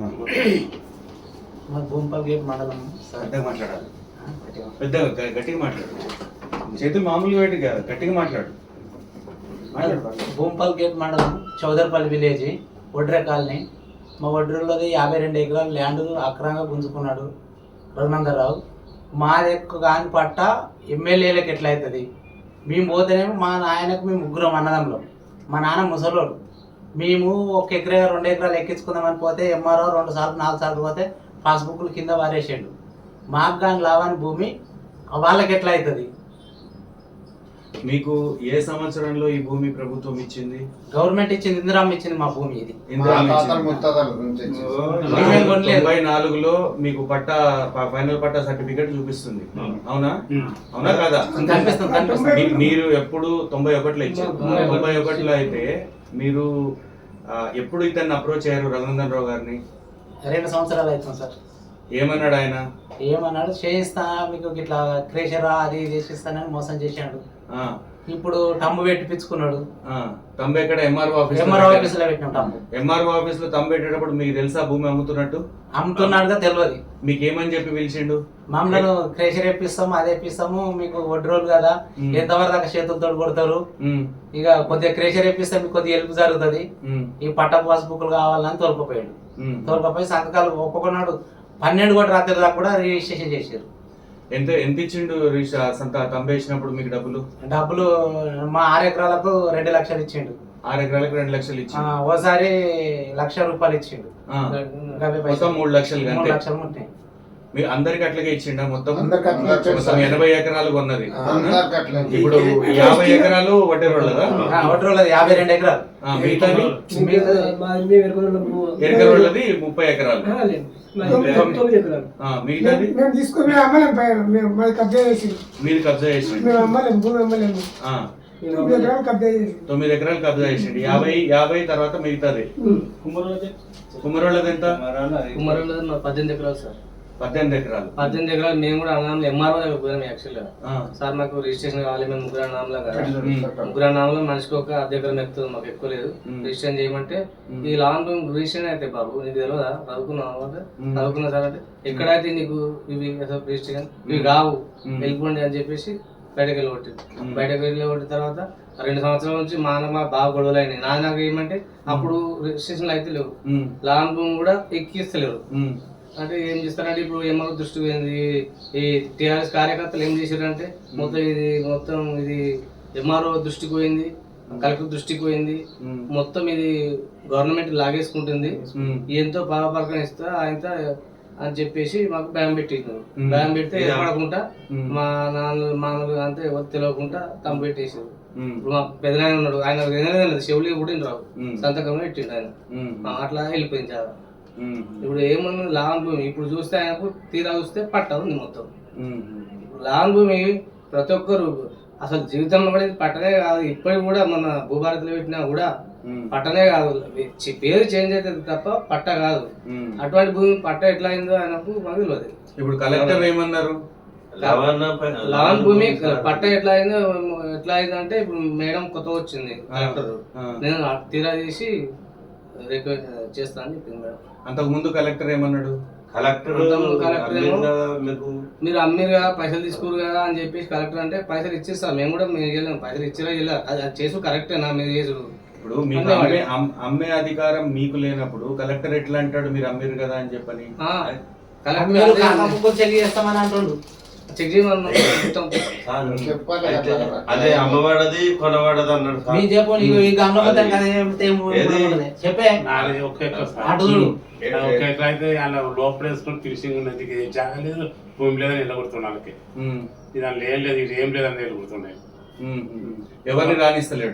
మా భూంపల్ గేట్ మండలం. పెద్దగా మాట్లాడాలి. పెద్దగా గ- గట్టిగా మాట్లాడు. చేతులు మామూలుగా పెట్టి కాదు గట్టిగా మాట్లాడు. మాట్లాడు. భూంపల్ గేట్ మండలం చౌదర్పల్లి విలేజ్ ఒడ్రే కాలనీ. మా ఒడ్రెలోది యాభై రెండు ఎకరాల ల్యాండ్ అక్రంగా గుంజుకున్నాడు రఘునందరావు మాది ఎక్కువ కాని పట్ట ఎమ్మెల్యేలకు ఎట్లా అవుతుంది మేము పోతేనేమో మా నాయనకు మేము ముగ్గురం అన్నదంలో మా నాన్న ముసలోడు. మేము ఒక ఎకరా రెండు ఎకరాలు ఎక్కించుకుందామని పోతే ఎంఆర్ఓ రెండు సార్లు నాలుగు సార్లు పోతే పాస్బుక్లు కింద వారేసాడు. మాకు కానీ లావాని భూమి వాళ్ళకి ఎట్లా అవుతుంది మీకు ఏ సంవత్సరంలో ఈ భూమి ప్రభుత్వం ఇచ్చింది? గవర్నమెంట్ ఇచ్చింది ఇందిరామ్మ ఇచ్చింది మా భూమి ఇది. తొంభై నాలుగులో మీకు పట్టా ఫైనల్ పట్టా సర్టిఫికేట్ చూపిస్తుంది. అవునా? అవునా కాదా? మీరు ఎప్పుడు తొంభై ఒకటిలో ఇచ్చారు? తొంభై ఒకటిలో అయితే మీరు ఎప్పుడు ఇతన్ని అప్రోచ్ అయ్యారు రఘునందన్ రావు గారిని? రెండు సంవత్సరాలు అవుతుంది సార్. ఏమన్నాడు ఆయన? ఏమన్నాడు? చేయిస్తా మీకు ఇట్లా క్రేషరా అది ఇది చేసిస్తానని మోసం చేశాడు. ఇప్పుడు టమ్ము పెట్టిపించుకున్నాడు. తంబు ఎక్కడ? ఎంఆర్ఓ ఆఫీస్ ఎంఆర్ ఆఫీస్లో పెట్టినాం టమ్ము ఎంఆర్ఓ ఆఫీస్లో తంబు పెట్టేటప్పుడు మీకు తెలుసా భూమి అమ్ముతున్నట్టు? అమ్ముతున్నాడుగా తెలియదు మీకు ఏమని చెప్పి పిలిచిండు? మమ్మల్ని క్రేషర్ వేపిస్తాము అది వేపిస్తాము మీకు వడ్డీ రోజులు కదా. ఎంతవరకు దాకా చేతులతో కొడతారు? ఇక కొద్దిగా క్రేషర్ వేపిస్తే మీకు కొద్దిగా హెల్ప్ జరుగుతుంది. ఈ పట్ట పాస్బుక్లు కావాలని తోలుకుపోయాడు. తోలుకపోయి సంతకాలు ఒప్పుకున్నాడు పన్నెండు కోట్ల రాత్రి దాకా కూడా రిజిస్ట్రేషన్ చేశారు. ఎంత ఎంత ఇచ్చిండు రిషా? సంత తంబు వేసినప్పుడు మీకు డబ్బులు? డబ్బులు మా ఆరు ఎకరాలకు రెండు లక్షలు ఇచ్చిండు. ఆరు ఎకరాలకు రెండు లక్షలు ఆ, ఇచ్చిండు ఓసారి లక్ష రూపాయలు ఇచ్చిండు. మూడు లక్షలు మూడు లక్షలు ఉంటాయి మీరు అందరికి అట్లాగే ఇచ్చిండా మొత్తం? అందరికి అట్లా ఇచ్చాడు మొత్తం సార్. ఎనభై ఎకరాలు కొన్నది ఇప్పుడు యాభై ఎకరాలు వడ్డీ రోడ్లదా రోజులది యాభై రెండు ఎకరాలు. ఆ, మిగతాది ముప్పై ఎకరాలు. ఆ, మిగతాది మీరు కబ్జా చేసి తొమ్మిది ఎకరాలు కబ్జా చేసిండు యాభై యాభై తర్వాత మిగతాది? కుమ్మరోళ్ళది. ఎంత? కుమారులు పద్దెనిమిది ఎకరాలు సార్. పద్దెనిమిది ఎకరాలు. పద్దెనిమిది ఎకరాలు మేము కూడా అన్నాం ఎంఆర్ఓ దగ్గర పోయినాం యాక్చువల్గా. సార్ మాకు రిజిస్ట్రేషన్ కావాలి మేము ముగ్గురు నామలా కదా ముగ్గురు నామలో మనిషికి ఒక అర్ధ ఎకరం ఎక్కుతుంది మాకు ఎక్కువ లేదు. రిజిస్ట్రేషన్ చేయమంటే. ఈ లాంగ్ రూమ్ రిజిస్ట్రేషన్ అయితే బాబు నీకు తెలియదా చదువుకున్నావు అంటే. చదువుకున్నా సార్ అంటే ఎక్కడైతే నీకు ఇవి అసలు రిజిస్ట్రేషన్ ఇవి కావు మ్మ్. వెళ్ళిపోండి అని చెప్పేసి బయటకు వెళ్ళి కొట్టి. బయటకు వెళ్ళి కొట్టిన తర్వాత రెండు సంవత్సరాల నుంచి మా అన్న మా బాగా గొడవలు అయినాయి. నాది నాకు ఏమంటే అప్పుడు రిజిస్ట్రేషన్లు అయితే లేవు. లాంగ్ రూమ్ కూడా ఎక్కిస్తలేరు. అంటే ఏం చేస్తారంటే ఇప్పుడు ఎంఆర్ఓ దృష్టి పోయింది. ఈ టిఆర్ఎస్ కార్యకర్తలు ఏం చేశారంటే మొత్తం ఇది మొత్తం ఇది ఎంఆర్ఓ దృష్టికి పోయింది కలెక్టర్ దృష్టికి పోయింది. మొత్తం ఇది గవర్నమెంట్ లాగేసుకుంటుంది. ఎంతో పాపపరకం ఇస్తా ఆయన అని చెప్పేసి మాకు భయం పెట్టింది మ్మ్. భయం పెడితే? ఏర్పడకుండా. మా నాన్న మామూలు అంతే ఎవరు తెలియకుండా తమ్ము పెట్టేసారు ఇప్పుడు మా పెదనాయన ఉన్నాడు. ఆయన శివుడికి పుట్టిన రావు. సంతకం పెట్టిండు ఆయన. అట్లా వెళ్ళిపోయింది చాలా. ఇప్పుడు ఏమన్నా లాభం భూమి. ఇప్పుడు చూస్తే ఆయనకు తీరా చూస్తే పట్ట ఉంది మొత్తం లాభం భూమి ప్రతి ఒక్కరు అసలు జీవితంలో కూడా ఇది పట్టనే కాదు. ఇప్పటికి కూడా మన భూభారతిలో పెట్టినా కూడా పట్టనే కాదు. పేరు చేంజ్ అవుతుంది తప్ప పట్ట కాదు. అటువంటి భూమి పట్ట ఎట్లా అయిందో ఆయనకు మాకు తెలియదు ఇప్పుడు కలెక్టర్ ఏమన్నారు? లాన్ భూమి పట్ట ఎట్లా అయిందో ఎట్లా అయిందంటే ఇప్పుడు మేడం కొత్త వచ్చింది కలెక్టర్. నేను తీరా చేసి రిక్వెస్ట్ అని చెప్పింది మేడం. అంతకు ముందు కలెక్టర్ ఏమన్నాడు? కలెక్టర్ కలెక్టర్ ఏమో అమ్మిందా మీకు మీరు అమ్మిరు కదా పైసలు తీసుకోరు కదా అని చెప్పేసి కలెక్టర్ అంటే పైసలు ఇచ్చేస్తాం మేము కూడా మీరు చేయలేము పైసలు ఇచ్చిరా చేయలేదు అది చేసుడు కరెక్టేనా మీరు చేసుడు ఇప్పుడు మీకు అమ్మే అమ్- అమ్మే అధికారం మీకు లేనప్పుడు కలెక్టర్ ఎట్లా అంటాడు మీరు అమ్మిరు కదా అని చెప్పని? కలెక్టర్ చేస్తామని అంటుండు. చెక్. అదే అమ్మవాడది కొనవాడది అన్నాడు మీ చెప్పు. నీకు ఈ. చెప్పే. అటు అయితే అలా లోపల వేసుకుని ఫినిషింగ్ ఉన్నది. జాగా లేదు. భూమి లేదని వెళ్ళగొడుతున్నాను వాళ్ళకి ఉమ్, ఇది లేదు ఇది ఏం లేదని ఉమ్. ఎవరిని రాణిస్తలేడు?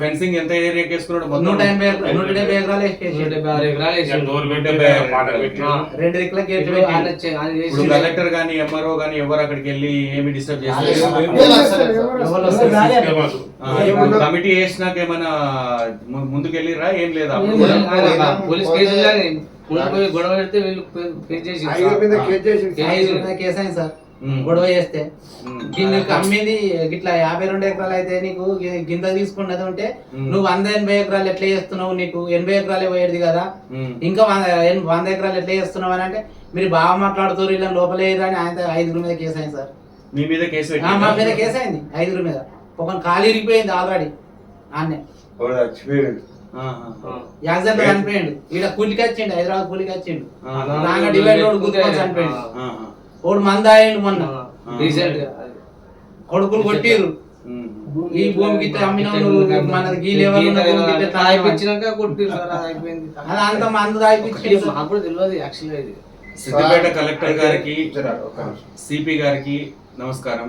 ఫెన్సింగ్ ఇప్పుడు ఎంత ఏరియా వేసుకున్నాడు నూట ఎనభై నూట డెబ్బై ఎకరాలు రెండు దిక్కుల ఇప్పుడు కలెక్టర్ గానీ ఎంఆర్ఓ గానీ ఎవరు అక్కడికి వెళ్ళి ఏమి డిస్టర్బ్ చేస్తారు. కమిటీ వేసినాక ఏమైనా ముందుకెళ్ళిరా ఏం లేదా పోలీస్ కేసు గొడవ పెడితే వీళ్ళు కేసు చేసి కేసు కేసు అయింది సార్. గొడవ చేస్తే. నీకు అమ్మేది గిట్లా యాభై రెండు ఎకరాలు అయితే నీకు గింత తీసుకున్నది ఉంటే. నువ్వు వంద ఎనభై ఎకరాలు ఎట్లా చేస్తున్నావు నీకు? ఎనభై ఎకరాలే పోయేది కదా. ఇంకా వంద ఎకరాలు ఎట్లా చేస్తున్నావు అని అంటే మీరు బాగా మాట్లాడుతారు ఇలా లోపలే అని ఆయన ఐదుగురు మీద కేసు అయింది సార్. మీ మీద కేసు ఆ, మా మీద? కేసు అయింది ఐదుగురు మీద. ఒక ఖాళీ ఇరిగిపోయింది ఆల్రెడీ ఆన్నే. ఆహా. యాక్సిడెంట్ చనిపోయిండు. ఈడ కూలికి వచ్చిండు హైదరాబాద్ కూలికి వచ్చిండు. డివైడ్ చనిపోయిండు. ఆహా. ఓడు మంద అయ్యిండు మొన్న రీసెంట్గా. కొడుకులు కొట్టిర్రు. ఉమ్. ఈ భూమికి లెవెల్ కొట్టి సార్ అది అంత మందు కూడా తెలియదు యాక్చువల్గా ఇది. సిద్దిపేట కలెక్టర్ గారికి. సిపి గారికి నమస్కారం.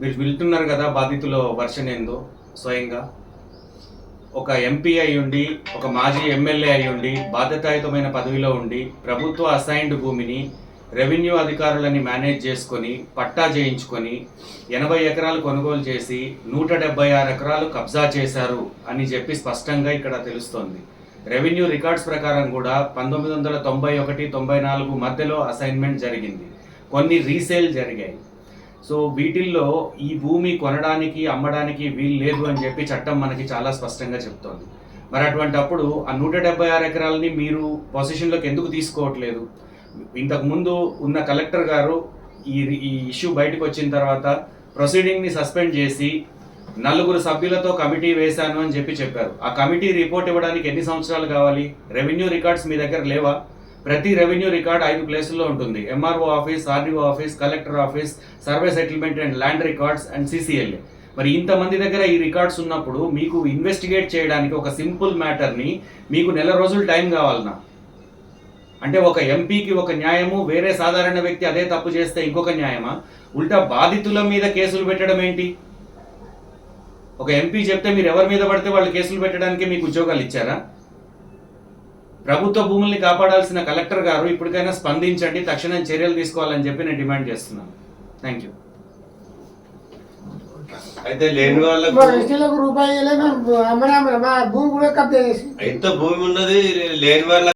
మీరు వెళ్తున్నారు కదా బాధితుల వర్షన్ ఏందో స్వయంగా. ఒక ఎంపీ అయి ఉండి ఒక మాజీ ఎమ్మెల్యే అయి ఉండి బాధ్యతాయుతమైన పదవిలో ఉండి ప్రభుత్వ అసైన్డ్ భూమిని రెవెన్యూ అధికారులని మేనేజ్ చేసుకొని పట్టా చేయించుకొని ఎనభై ఎకరాలు కొనుగోలు చేసి నూట డెబ్బై ఆరు ఎకరాలు కబ్జా చేశారు అని చెప్పి స్పష్టంగా ఇక్కడ తెలుస్తోంది. రెవెన్యూ రికార్డ్స్ ప్రకారం కూడా పంతొమ్మిది వందల తొంభై ఒకటి తొంభై నాలుగు మధ్యలో అసైన్మెంట్ జరిగింది. కొన్ని రీసేల్ జరిగాయి. సో వీటిల్లో ఈ భూమి కొనడానికి అమ్మడానికి వీలు లేదు అని చెప్పి చట్టం మనకి చాలా స్పష్టంగా చెప్తోంది. మరి అటువంటి అప్పుడు ఆ నూట డెబ్బై ఆరు ఎకరాలని మీరు పొజిషన్లోకి ఎందుకు తీసుకోవట్లేదు? ఇంతకుముందు ఉన్న కలెక్టర్ గారు ఈ ఈ ఇష్యూ బయటకు వచ్చిన తర్వాత ప్రొసీడింగ్ని సస్పెండ్ చేసి నలుగురు సభ్యులతో కమిటీ వేశాను అని చెప్పి చెప్పారు. ఆ కమిటీ రిపోర్ట్ ఇవ్వడానికి ఎన్ని సంవత్సరాలు కావాలి? రెవెన్యూ రికార్డ్స్ మీ దగ్గర లేవా? ప్రతి రెవెన్యూ రికార్డ్ ఐదు ప్లేసుల్లో ఉంటుంది. MRO office RDO office collector office survey settlement and land records and CCLA మరి ఇంతమంది దగ్గర ఈ రికార్డ్స్ ఉన్నప్పుడు మీకు ఇన్వెస్టిగేట్ చేయడానికి ఒక సింపుల్ మ్యాటర్ని మీకు నెల రోజులు టైం కావాలన్నా. అంటే ఒక ఎంపీకి ఒక న్యాయము వేరే సాధారణ వ్యక్తి అదే తప్పు చేస్తే ఇంకొక న్యాయమా? ఉల్టా బాధితుల మీద కేసులు పెట్టడం ఏంటి? ఒక ఎంపీ చెప్తే మీరు ఎవరి మీద పడితే వాళ్ళు కేసులు పెట్టడానికి మీకు ఉద్యోగాలు ఇచ్చారా? ప్రభుత్వ భూముల్ని కాపాడాల్సిన కలెక్టర్ గారు ఇప్పటికైనా స్పందించండి తక్షణం చర్యలు తీసుకోవాలని చెప్పి నేను డిమాండ్ చేస్తున్నాను. థ్యాంక్ యూ అయితే లేని వాళ్ళకు ఎస్టీలకు రూపాయి ఇవ్వలేదు, మేము అమ్మనే అమ్మలే. మా భూమి కూడా కబ్జా చేసి ఎంత భూమి ఉన్నది లేని వాళ్ళ